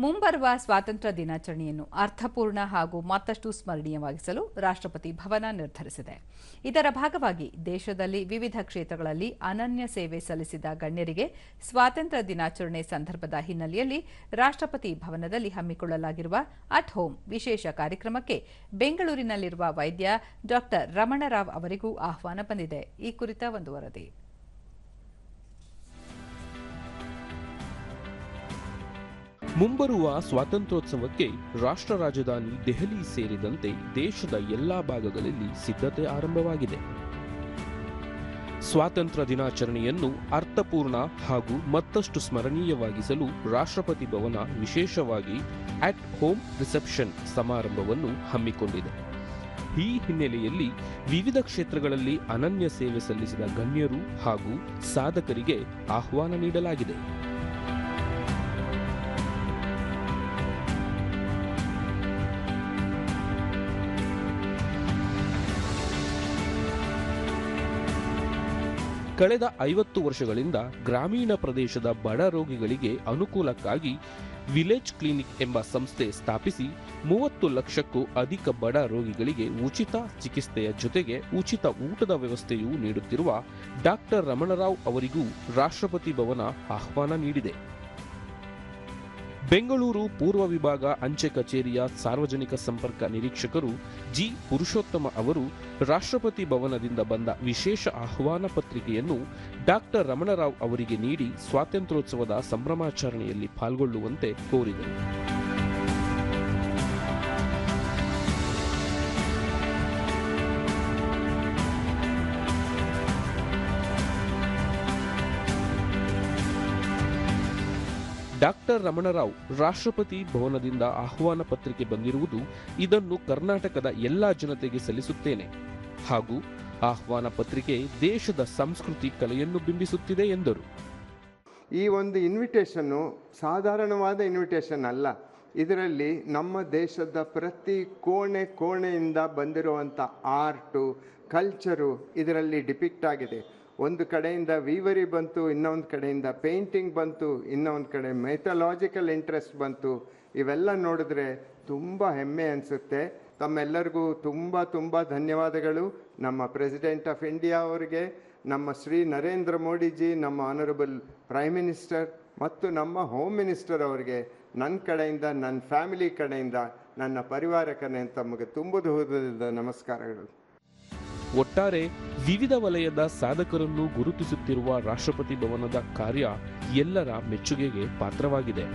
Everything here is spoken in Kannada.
ಮುಂಬರುವ ಸ್ವಾತಂತ್ರ್ಯ ದಿನಾಚರಣೆಯನ್ನು ಅರ್ಥಪೂರ್ಣ ಹಾಗೂ ಮತ್ತಷ್ಟು ಸ್ಮರಣೀಯವಾಗಿಸಲು ರಾಷ್ಟ್ರಪತಿ ಭವನ ನಿರ್ಧರಿಸಿದೆ. ಇದರ ಭಾಗವಾಗಿ ದೇಶದಲ್ಲಿ ವಿವಿಧ ಕ್ಷೇತ್ರಗಳಲ್ಲಿ ಅನನ್ಯ ಸೇವೆ ಸಲ್ಲಿಸಿದ ಗಣ್ಯರಿಗೆ ಸ್ವಾತಂತ್ರ್ಯ ದಿನಾಚರಣೆ ಸಂದರ್ಭದ ಹಿನ್ನೆಲೆಯಲ್ಲಿ ರಾಷ್ಟ್ರಪತಿ ಭವನದಲ್ಲಿ ಹಮ್ಮಿಕೊಳ್ಳಲಾಗಿರುವ ಅಟ್ ಹೋಮ್ ವಿಶೇಷ ಕಾರ್ಯಕ್ರಮಕ್ಕೆ ಬೆಂಗಳೂರಿನಲ್ಲಿರುವ ವೈದ್ಯ ಡಾ ರಮಣರಾವ್ ಅವರಿಗೂ ಆಹ್ವಾನ ಬಂದಿದೆ. ಈ ಕುರಿತ ಒಂದು ವರದಿ. ಮುಂಬರುವ ಸ್ವಾತಂತ್ರ್ಯೋತ್ಸವಕ್ಕೆ ರಾಷ್ಟ್ರ ರಾಜಧಾನಿ ದೆಹಲಿ ಸೇರಿದಂತೆ ದೇಶದ ಎಲ್ಲಾ ಭಾಗಗಳಲ್ಲಿ ಸಿದ್ಧತೆ ಆರಂಭವಾಗಿದೆ. ಸ್ವಾತಂತ್ರ್ಯ ದಿನಾಚರಣೆಯನ್ನು ಅರ್ಥಪೂರ್ಣ ಹಾಗೂ ಮತ್ತಷ್ಟು ಸ್ಮರಣೀಯವಾಗಿಸಲು ರಾಷ್ಟ್ರಪತಿ ಭವನ ವಿಶೇಷವಾಗಿ ಅಟ್ ಹೋಮ್ ರಿಸೆಪ್ಷನ್ ಸಮಾರಂಭವನ್ನು ಹಮ್ಮಿಕೊಂಡಿದೆ. ಈ ಹಿನ್ನೆಲೆಯಲ್ಲಿ ವಿವಿಧ ಕ್ಷೇತ್ರಗಳಲ್ಲಿ ಅನನ್ಯ ಸೇವೆ ಸಲ್ಲಿಸಿದ ಗಣ್ಯರು ಹಾಗೂ ಸಾಧಕರಿಗೆ ಆಹ್ವಾನ ನೀಡಲಾಗಿದೆ. ಕಳೆದ ಐವತ್ತು ವರ್ಷಗಳಿಂದ ಗ್ರಾಮೀಣ ಪ್ರದೇಶದ ಬಡ ರೋಗಿಗಳಿಗೆ ಅನುಕೂಲಕ್ಕಾಗಿ ವಿಲೇಜ್ ಕ್ಲಿನಿಕ್ ಎಂಬ ಸಂಸ್ಥೆ ಸ್ಥಾಪಿಸಿ ಮೂವತ್ತು ಲಕ್ಷಕ್ಕೂ ಅಧಿಕ ಬಡ ರೋಗಿಗಳಿಗೆ ಉಚಿತ ಚಿಕಿತ್ಸೆಯ ಜೊತೆಗೆ ಉಚಿತ ಊಟದ ವ್ಯವಸ್ಥೆಯೂ ನೀಡುತ್ತಿರುವ ಡಾಕ್ಟರ್ ರಮಣರಾವ್ ಅವರಿಗೂ ರಾಷ್ಟ್ರಪತಿ ಭವನ ಆಹ್ವಾನ ನೀಡಿದೆ. ಬೆಂಗಳೂರು ಪೂರ್ವ ವಿಭಾಗ ಅಂಚೆ ಕಚೇರಿಯ ಸಾರ್ವಜನಿಕ ಸಂಪರ್ಕ ನಿರೀಕ್ಷಕರು ಜಿ. ಪುರುಷೋತ್ತಮ ಅವರು ರಾಷ್ಟ್ರಪತಿ ಭವನದಿಂದ ಬಂದ ವಿಶೇಷ ಆಹ್ವಾನ ಪತ್ರಿಕೆಯನ್ನು ಡಾಕ್ಟರ್ ರಮಣರಾವ್ ಅವರಿಗೆ ನೀಡಿ ಸ್ವಾತಂತ್ರ್ಯೋತ್ಸವದ ಸಂಭ್ರಮಾಚರಣೆಯಲ್ಲಿ ಪಾಲ್ಗೊಳ್ಳುವಂತೆ ಕೋರಿದರು. ಡಾಕ್ಟರ್ ರಮಣರಾವ್ ರಾಷ್ಟ್ರಪತಿ ಭವನದಿಂದ ಆಹ್ವಾನ ಪತ್ರಿಕೆ ಬಂದಿರುವುದು ಇದನ್ನು ಕರ್ನಾಟಕದ ಎಲ್ಲಾ ಜನತೆಗೆ ಸಲ್ಲಿಸುತ್ತೇನೆ. ಹಾಗೂ ಆಹ್ವಾನ ಪತ್ರಿಕೆ ದೇಶದ ಸಂಸ್ಕೃತಿ ಕಲೆಯನ್ನು ಬಿಂಬಿಸುತ್ತಿದೆ ಎಂದರು. ಈ ಒಂದು ಇನ್ವಿಟೇಷನ್ನು ಸಾಧಾರಣವಾದ ಇನ್ವಿಟೇಷನ್ ಅಲ್ಲ. ಇದರಲ್ಲಿ ನಮ್ಮ ದೇಶದ ಪ್ರತಿ ಕೋಣೆ ಕೋಣೆಯಿಂದ ಬಂದಿರುವಂಥ ಆರ್ಟು, ಕಲ್ಚರು ಇದರಲ್ಲಿ ಡಿಪಿಕ್ಟ್ ಆಗಿದೆ. ಒಂದು ಕಡೆಯಿಂದ ವೀವರಿ ಬಂತು, ಇನ್ನೊಂದು ಕಡೆಯಿಂದ ಪೇಂಟಿಂಗ್ ಬಂತು, ಇನ್ನೊಂದು ಕಡೆ ಮೆಥಲಾಜಿಕಲ್ ಇಂಟ್ರೆಸ್ಟ್ ಬಂತು. ಇವೆಲ್ಲ ನೋಡಿದ್ರೆ ತುಂಬ ಹೆಮ್ಮೆ ಅನಿಸುತ್ತೆ. ತಮ್ಮೆಲ್ಲರಿಗೂ ತುಂಬ ತುಂಬ ಧನ್ಯವಾದಗಳು ನಮ್ಮ ಪ್ರೆಸಿಡೆಂಟ್ ಆಫ್ ಇಂಡಿಯಾ ಅವರಿಗೆ, ನಮ್ಮ ಶ್ರೀ ನರೇಂದ್ರ ಮೋದಿಜಿ ನಮ್ಮ ಆನರಬಲ್ ಪ್ರೈಮ್ ಮಿನಿಸ್ಟರ್ ಮತ್ತು ನಮ್ಮ ಹೋಮ್ ಮಿನಿಸ್ಟರ್ ಅವರಿಗೆ ನನ್ನ ಕಡೆಯಿಂದ ನನ್ನ ಫ್ಯಾಮಿಲಿ ಕಡೆಯಿಂದ, ನನ್ನ ಪರಿವಾರ ಕಡೆಯಿಂದ ತಮಗೆ ತುಂಬುದು ನಮಸ್ಕಾರಗಳು. ಒಟ್ಟಾರೆ ವಿವಿಧ ವಲಯದ ಸಾಧಕರನ್ನು ಗುರುತಿಸುತ್ತಿರುವ ರಾಷ್ಟ್ರಪತಿ ಭವನದ ಕಾರ್ಯ ಎಲ್ಲರ ಮೆಚ್ಚುಗೆಗೆ ಪಾತ್ರವಾಗಿದೆ.